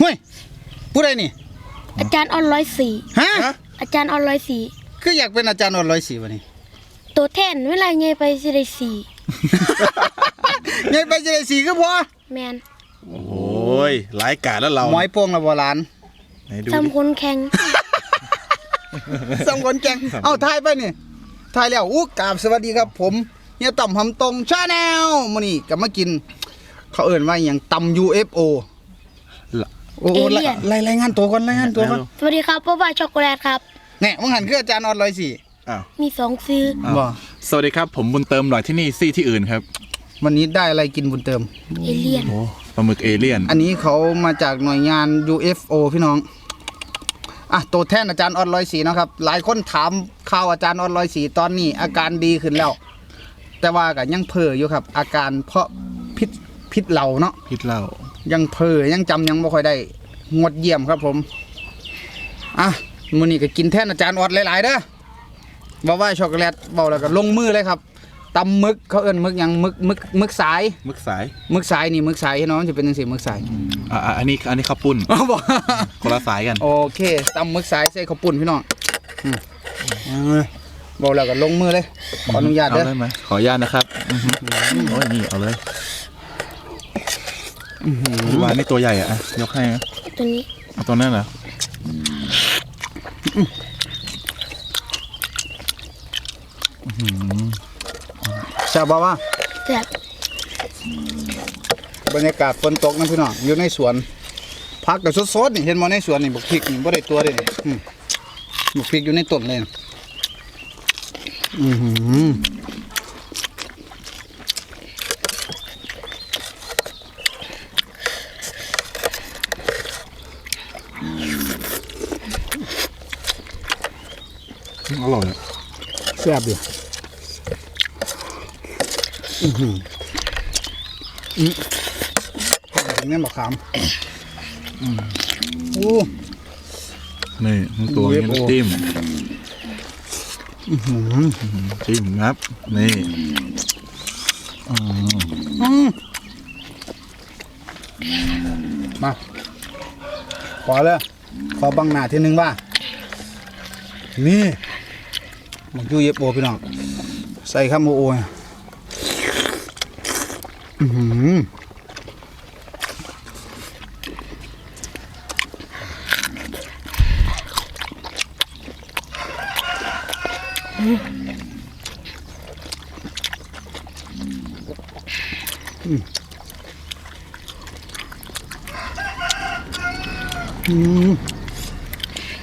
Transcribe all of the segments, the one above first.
เฮ้ยผู้ใดนี่ อาจารย์ออนร้อยสี่ฮะฮะ อาจารย์ออนร้อยสี่คืออยากเป็นอาจารย์ออนร้อยสี่วะนี่ตัวแทนเวลาไงไปสิได้สี่ไงไปจะได้สี่ก็พอแมนโอ้ยหลายกาดแล้วเราหมอยโป้งละโบราณไหนดูดิ ทำคนแข่ง สองคนแกงเอ้าทายไปนี่ทายแล้วอู้กราบสวัสดีครับ ผมเฮียต่ำหำตรงชาแนลมื้อนี้ก็มากิน เขาเอิ่นว่าอหย่างตำ UFO โอ้โหไล่ไล่รายงานตัวก่อนรายงานตัวก่อนสวัสดีครับป้าป้าช็อกโกแลตครับแน่มึงหันคืออาจารย์ออนร้อยสี่อ้าวมีสองซื้อ อ้าวบ่สวัสดีครับ ผมบุญเติมหน่อยที่นี่ซี่ที่อื่นครับวันนี้ได้อะไรกินบุญเติม เอเลี่ยน โอ้ปลาหมึกเอเลี่ยน อันนี้เขามาจากหน่วยงาน UFO พี่น้อง อะตัวแทนอาจารย์ออนร้อยสีนาะครับ หลายคนถามข่าวอาจารย์ออนร้อยสีตอนนี้ อาการดีขึ้นแล้ว แต่ว่าก็ยังเพ้ออยู่ครับ อาการเพราะพิษพิษเหล่าเนาะ พิษเหล้า ยังเพ้อยังจำยังไม่ค่อยได้ งดเยี่ยมครับผม อะมื้อนี้ก็กินแทนอาจารย์ออดหลายๆเด้อบอกว่าช็อกโกแลตบอกแล้วก็ลงมือเลยครับตำมึกเขาเอิ้นมึกหยังมึกมึกมึกสายหมึกสายมึกสายนี่มึกสายเนาะมันจะเป็นจังซี่มึกสายอ่าอ่าอันนี้อันนี้ข้าวปุ้นอ๋อบอกคนละสายกันโอเคตำมึกสายใส่ข้าวปุ้นพี่น้องอืมเอาเลยบอกแล้วก็ลงมือเลยขออนุญาตเอาเด้อได้ไหมขออนุญาตนะครับอื้อหือโอ้ยนี่เอาเลย วานนี่ตัวใหญ่อะอะยกให้นะตัวนี้เอาตัวนั้นเหรอใช่บอกว่าแซ่บบรรยากาศฝนตกนะพี่น้องอยู่ในสวนพักกับสดๆนี่เห็นมาในสวนนี่บุกพริกนี่บ่ได้ตัวเลยนี่อืมบุกพริกอยู่ในต้นเลยนะอือหือ อ ร่อยอะแซ่บอยู่อือหืออืมเนี่ยมะขามอืมโอ้นี่ทั้งตัวนี้โอ้โหจิ้มจิ้มครับ นี่อืมมา ขอเลยขอบังหน้าทีหนึ่งว่า นี่ มันยูเย็บโอพี่น้อง ใส่ข้ามโอโอยอือหือ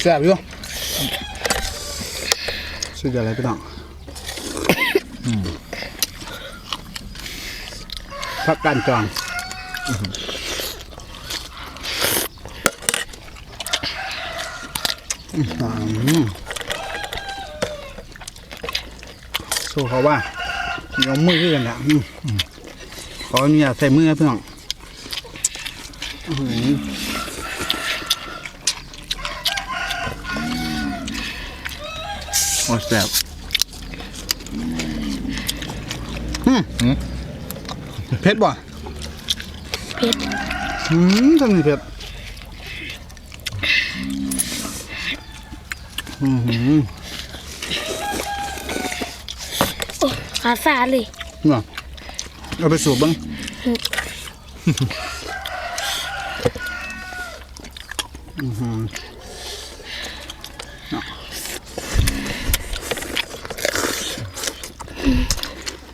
แซ่บอยู่ สุดยอดเลยพี่น้องพักการจองอื้อหือสู้เขาว่าเดี๋ยวมือขึ้นกันนะอืมอืมขออนุญาตใส่มือนะพี่น้องอื้อหือ โอ้ยแซ่บเผ็ดบ่เผ็ดอืมทำไมเผ็ดอือหือโอ้ขาสาดเลยเนาะเอาไปสูบบ้างอือหือเนาะ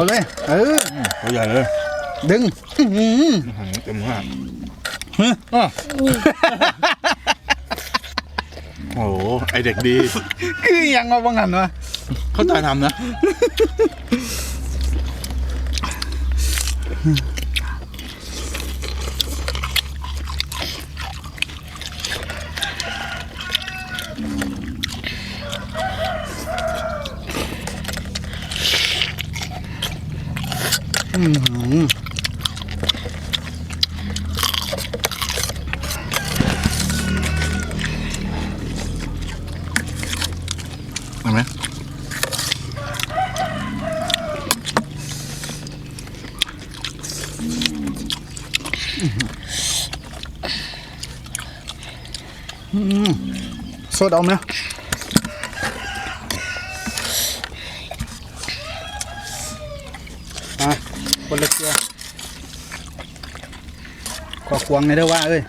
เอาเลย เออ ตัวใหญ่เลยดึงอื้อหืออื้อหือเต็มมากเฮ้ยอ้อโอ้โหไอเด็กดี คือยังมาบังหันวะ เข้าใจทำนะ อืมเห็นไหมสดเอาไหมอะ คนละเกลือขอควงในเด้อว่าเอ้ย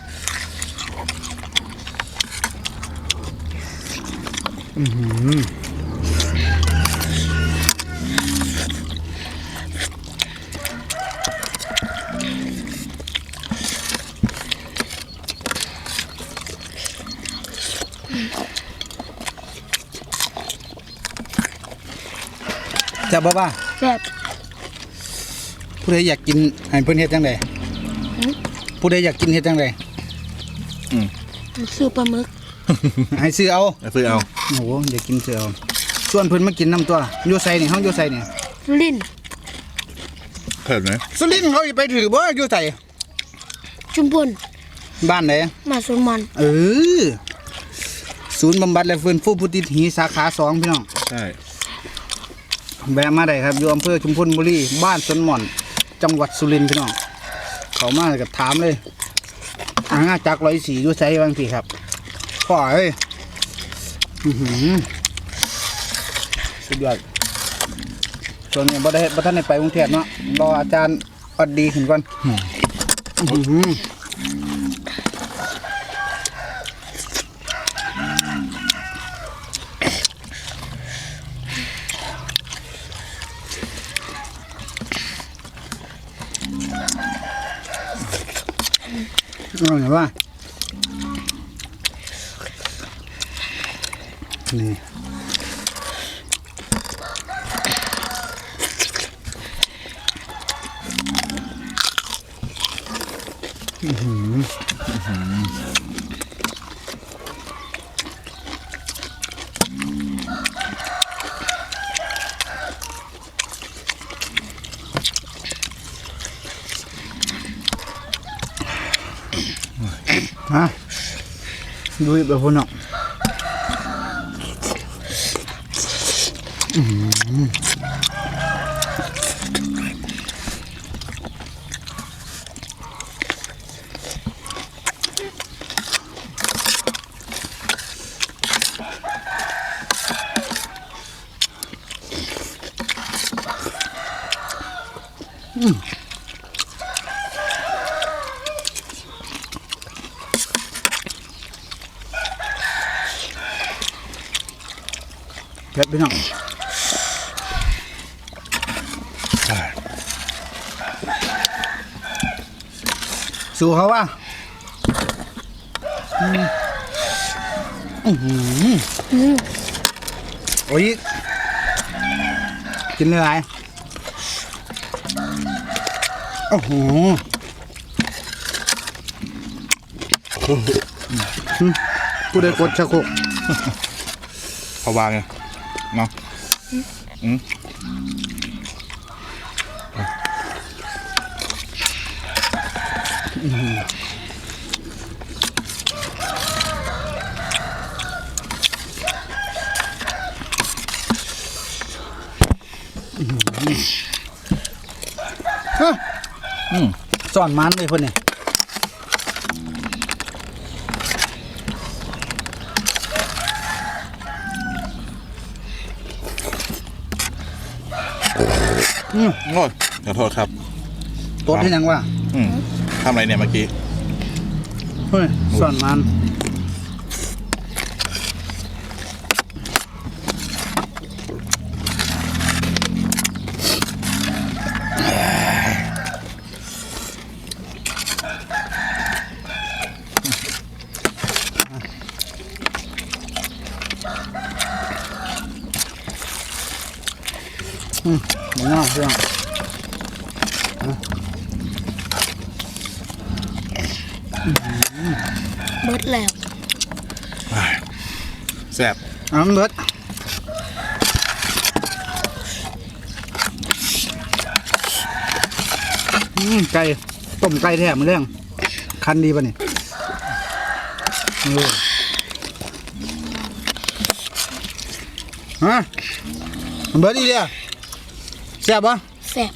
อือหือจะบ่ว่าแซ่บ ผู้ใดอยากกินให้เพิ่นเฮ็ดจังไดผู้ใดอยากกินเฮ็ดจังไดซื้อปลาหมึกให้ซื้อเอาไปซื้อเอาโอ้โหอยากกินซื้อเอาชวนเพิ่นมากินน้ำตัวอยู่ไสนี่เฮาอยู่ไสนี่ลิ้นเผ็ดไหมสุรินทร์เขาสิไปถือบ่อยู่ไสจุมพลบ้านไหนมาสวนมันเออศูนย์บำบัดและฟื้นฟูผู้ติดหีสาขาสองพี่น้องใช่แวะมาได้ครับอยู่อำเภอชุมพลบุรีบ้านสวนหม่อน จังหวัดสุรินทร์พี่น้อง เขามาก็ถามเลยอาณาจักรร้อยสีอยู่ไสบางทีครับพ่อเอ้ยอื้อหือสุดยอดช่วงนี้บ่ได้บ่ทันได้ไปกรุงเทพเนาะรออาจารย์อดดีขึ้นก่อน เอหือเอางว่านี่อืมอหื อฮะดูอีก แบบพุ่นเนาะเผ็ดพี่น้องใช่สู้เขาว่าอืมอื้อหืออืมโอ้ยกินเลยไรโอ้โหอืมกูได้กดชะโครกพอวางไง เนาะอืมฮะอืมสอนมันเลยคนนี้ อืมโอ้ยขอโทษครับ ตดที่ยังว่า อืมทำอะไรเนี่ยเมื่อกี้ เฮ้ยสอนมัน เพื่อนเบิดแล้วแซ่บน้ำเบิดไก่ต้มไก่แท้มัเรื่องคันดีป่ะนี่ฮะเบิดอีเดีย แซ่บปะแซ่บ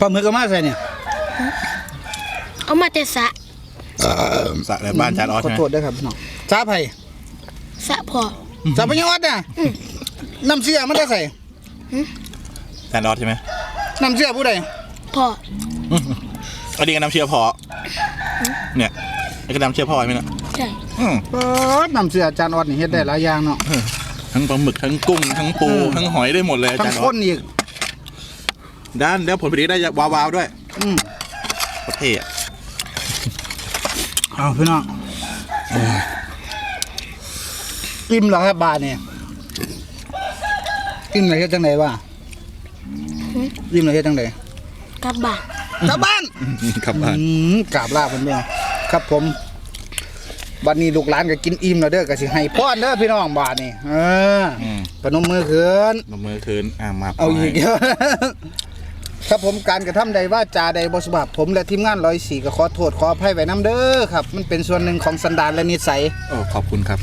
ปลาหมึกก็มาใส่เนี่ยเอามาแต่สะสะในบ้านจานออสขอใช่ไหมโทษด้วยครับพี่น้องจ้าไผ่สะพอจ้าพญาวัดน่ะน้ำเสียมันได้ใส่จานออสใช่ไหมน้ำเสียผู้ใดพออันนี้ก็น้ำเชื่อพอเนี่ยนี่ก็น้ำเชื่อพอใช่ไหมเนี่ยใช่อืมเปิดน้ำเสียจานออดนี่เฮ็ดได้หลายอย่างเนาะทั้งปลาหมึกทั้งกุ้งทั้งปูทั้งหอยได้หมดเลยทั้จางนอคอสนอีก ด้านแล้วผลผลิตได้วาวๆด้วย อืมประเทศเอาพี่น้องอิ่มเหรอครับบาทเนี่ยอิ่มเลยเฮ็ดจังไดวะอิ่มเลยเฮ็ดจังไดกลับบ้านกลับบ้านครับบ้านอืมกราบลาเพิ่นเด้อครับผมบัดนี้ลูกหลานก็กินอิ่มแล้วเด้อก็สิให้พรเด้อพี่น้องบาทนี่เอออืมพนมมือขึ้นลงมือคืนอ่ามาเอาอีก ครับผมการกระทำใดว่าจาใดบสุภาพผมและทีมงานร้อยสี่ก็ขอโทษขออภัยไว้น้ำเด้อครับ มันเป็นส่วนหนึ่งของสันดานและนิสัยโอ้ขอบคุณครับ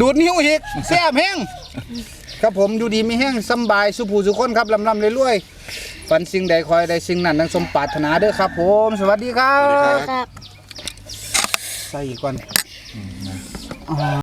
ดูดนิ้วอีกแซ่บแห้งครับผมอยู่ดีไม่แห้งสำบายสุภูสุคนครับลำลำเรื่อยๆฝันสิ่งใดคอยใดสิ่งนั้นดังสมปรารถนาเด้อครับ ผม สวัสดีครัสวัสดีครับบครับ ใส่อีกก่อน